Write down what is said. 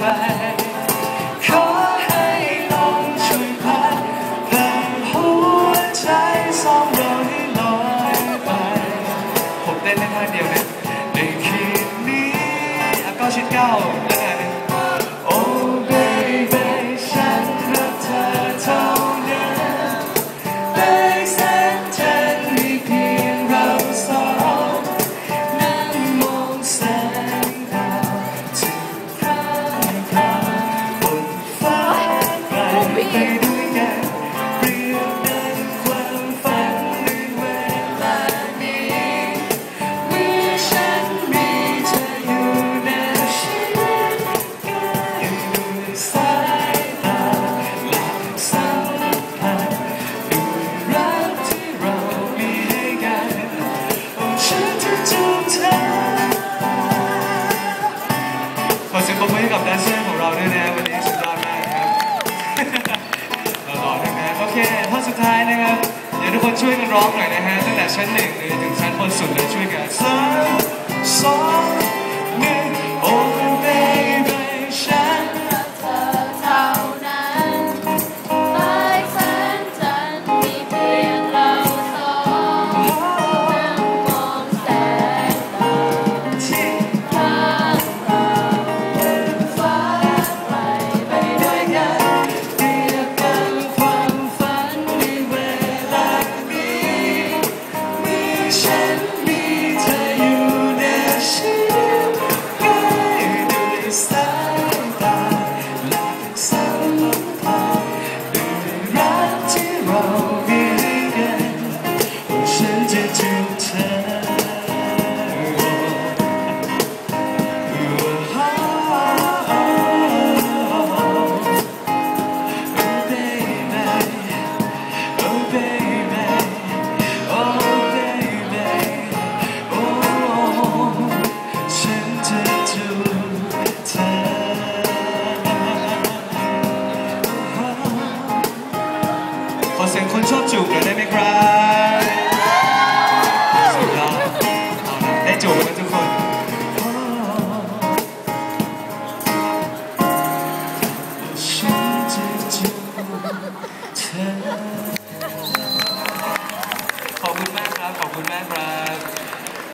เราให้ลอยไปผมเต้นได้ท่าเดียวเนี่ยในคืนนี้อะก็ชิดเก้าแล้วไง ขอเสียงปรบมือให้กับแดนเซอร์ของเราด้วยนะวันนี้สุดยอดมากครับหล่อๆทั้งนั้นโอเคท่อนสุดท้ายนะครับ เดี๋ยวทุกคนช่วยกันร้องหน่อยนะฮะตั้งแต่ชั้นหนึ่งเลยถึงชั้นบนสุดเลยช่วยกัน คนชอบจูบหน่อยได้ไหมครับสุดยอดเอาละได้จูบกันทุกคนฉันจะจูบเธอขอบคุณมากครับ ขอบคุณมากครับ